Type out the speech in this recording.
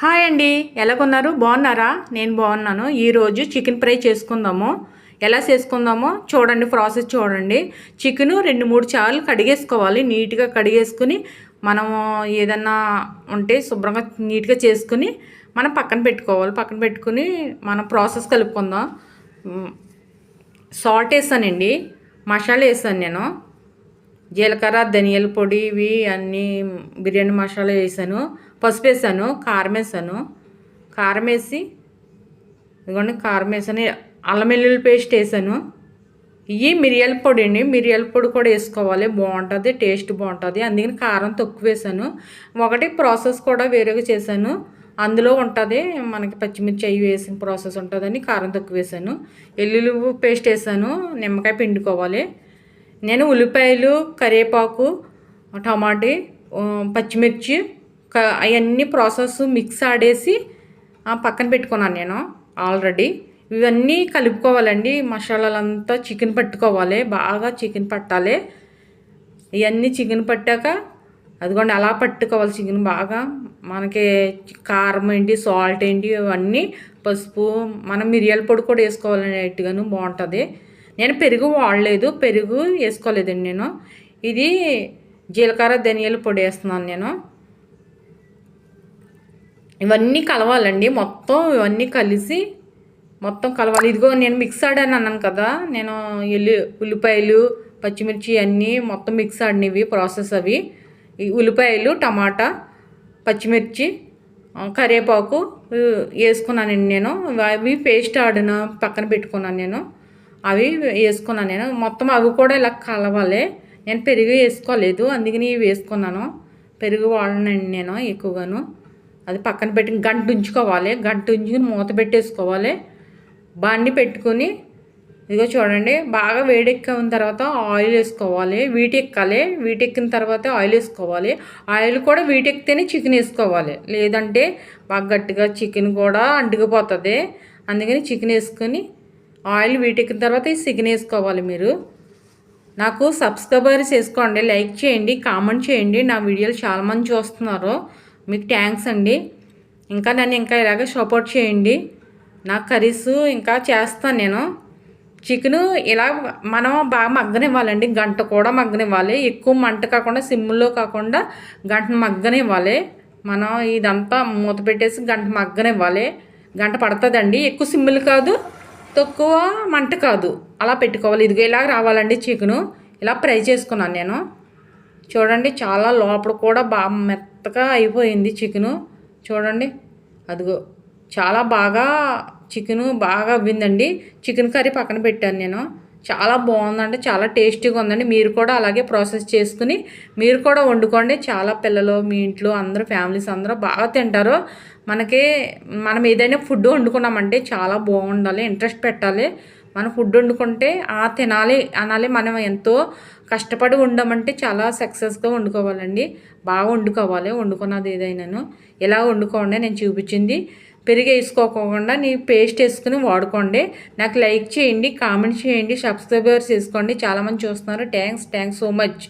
Hi అండి. ఎలాగున్నారు బాగున్నారా? నేను బాగున్నాను. ఈరోజు చికెన్ ఫ్రై చేసుకుందాము. ఎలా చేసుకుందామో చూడండి ప్రాసెస్ చూడండి. చికెను రెండు మూడు సార్లు కడిగేసుకోవాలి. నీట్గా కడిగేసుకుని మనము ఏదన్నా ఉంటే శుభ్రంగా నీట్గా చేసుకుని మనం పక్కన పెట్టుకోవాలి. పక్కన పెట్టుకుని మనం ప్రాసెస్ కలుపుకుందాం. సాల్ట్ వేసానండి. మసాలా వేసాను నేను. జీలకర్ర ధనియాల పొడి ఇవి అన్నీ బిర్యానీ మసాలా వేసాను. పసుపు వేసాను కారం వేసాను. కారం వేసి ఇదిగోండి కారం వేసాను. అల్లం వెల్లుల్లి పేస్ట్ వేసాను. ఇవి మిరియాల పొడి అండి. మిరియాల పొడి కూడా వేసుకోవాలి. బాగుంటుంది టేస్ట్ బాగుంటుంది. అందుకని కారం తక్కువ వేసాను. ఒకటి ప్రాసెస్ కూడా వేరేగా చేశాను. అందులో ఉంటుంది మనకి పచ్చిమిర్చి అవి వేసిన ప్రాసెస్ ఉంటుందని కారం తక్కువ వేసాను. వెల్లుల్లి పేస్ట్ వేసాను. నిమ్మకాయ పిండుకోవాలి. నేను ఉల్లిపాయలు కరివేపాకు టమాటే పచ్చిమిర్చి అవన్నీ ప్రాసెస్ మిక్స్ ఆడేసి పక్కన పెట్టుకున్నాను నేను ఆల్రెడీ. ఇవన్నీ కలుపుకోవాలండి. మసాలాలంతా చికెన్ పట్టుకోవాలి. బాగా చికెన్ పట్టాలి. ఇవన్నీ చికెన్ పట్టాక అదిగోండి అలా పట్టుకోవాలి చికెన్ బాగా. మనకి కారం ఏంటి సాల్ట్ ఏంటి ఇవన్నీ పసుపు మనం మిరియాల పొడి కూడా వేసుకోవాలనేట్టుగాను బాగుంటుంది. నేను పెరుగు వాడలేదు పెరుగు వేసుకోలేదండి నేను. ఇది జీలకర్ర ధనియాల పొడి వేస్తున్నాను నేను. ఇవన్నీ కలవాలండి మొత్తం ఇవన్నీ కలిసి మొత్తం కలవాలి. ఇదిగో నేను మిక్స్ ఆడాను అన్నాను కదా నేను ఎల్లు ఉల్లిపాయలు పచ్చిమిర్చి అన్నీ మొత్తం మిక్స్ ఆడినవి ప్రాసెస్ అవి. ఉల్లిపాయలు టమాటా పచ్చిమిర్చి కరివేపాకు వేసుకున్నానండి నేను. అవి పేస్ట్ ఆడిన పక్కన పెట్టుకున్నాను నేను. అవి వేసుకున్నాను నేను. మొత్తం అవి కూడా ఇలా కలవాలి. నేను పెరుగు వేసుకోలేదు. అందుకని వేసుకున్నాను. పెరుగు వాడనండి నేను ఎక్కువగాను. అది పక్కన పెట్టి గంట ఉంచుకోవాలి. గంట ఉంచుకుని మూత పెట్టేసుకోవాలి. బండి పెట్టుకుని ఇదిగో చూడండి బాగా వేడెక్కిన తర్వాత ఆయిల్ వేసుకోవాలి. వీటెక్కాలి వీటెక్కిన తర్వాత ఆయిల్ వేసుకోవాలి. ఆయిల్ కూడా వీటెక్కితేనే చికెన్ వేసుకోవాలి. లేదంటే బాగా గట్టిగా చికెన్ కూడా అంటుకుపోతుంది. అందుకని చికెన్ వేసుకొని ఆయిల్ వీటెక్కిన తర్వాత ఈ చికెన్ వేసుకోవాలి మీరు. నాకు సబ్స్క్రైబర్ వేసుకోండి లైక్ చేయండి కామెంట్ చేయండి. నా వీడియోలు చాలామంది చూస్తున్నారు. మీకు థ్యాంక్స్ అండి. ఇంకా నన్ను ఇంకా ఇలాగే సపోర్ట్ చేయండి. నా కర్రీస్ ఇంకా చేస్తాను నేను. చికెను ఇలా మనం బాగా మగ్గనివ్వాలండి. గంట కూడా మగ్గనివ్వాలి. ఎక్కువ మంట కాకుండా సిమ్లో కాకుండా గంట మగ్గనివ్వాలి. మనం ఇదంతా మూత పెట్టేసి గంట మగ్గనివ్వాలి. గంట పడుతుందండి. ఎక్కువ సిమ్ములు కాదు. తక్కువ మంట కాదు. అలా పెట్టుకోవాలి. ఇదిగో ఇలా రావాలండి చికెను. ఇలా ఫ్రై చేసుకున్నాను నేను. చూడండి చాలా లోపల కూడా బాగా మెత్తగా అయిపోయింది చికెను. చూడండి అదిగో చాలా బాగా చికెను బాగా అవ్విందండి. చికెన్ కర్రీ పక్కన పెట్టాను నేను. చాలా బాగుందంటే చాలా టేస్టీగా ఉందండి. మీరు కూడా అలాగే ప్రాసెస్ చేసుకుని మీరు కూడా వండుకోండి. చాలా పిల్లలు మీ ఇంట్లో అందరూ ఫ్యామిలీస్ అందరూ బాగా తింటారు. మనకి మనం ఏదైనా ఫుడ్ వండుకున్నామంటే చాలా బాగుండాలి ఇంట్రెస్ట్ పెట్టాలి. మనం ఫుడ్ వండుకుంటే ఆ తినాలి అనాలి మనం ఎంతో కష్టపడి ఉండమంటే చాలా సక్సెస్గా వండుకోవాలండి. బాగా వండుకోవాలి వండుకున్నది ఏదైనాను. ఎలా వండుకోండి నేను చూపించింది. పెరిగి వేసుకోకుండా నీ పేస్ట్ వేసుకుని వాడుకోండి. నాకు లైక్ చేయండి కామెంట్ చేయండి సబ్స్క్రైబర్స్ వేసుకోండి చాలామంది చూస్తున్నారు. Thanks thanks so much.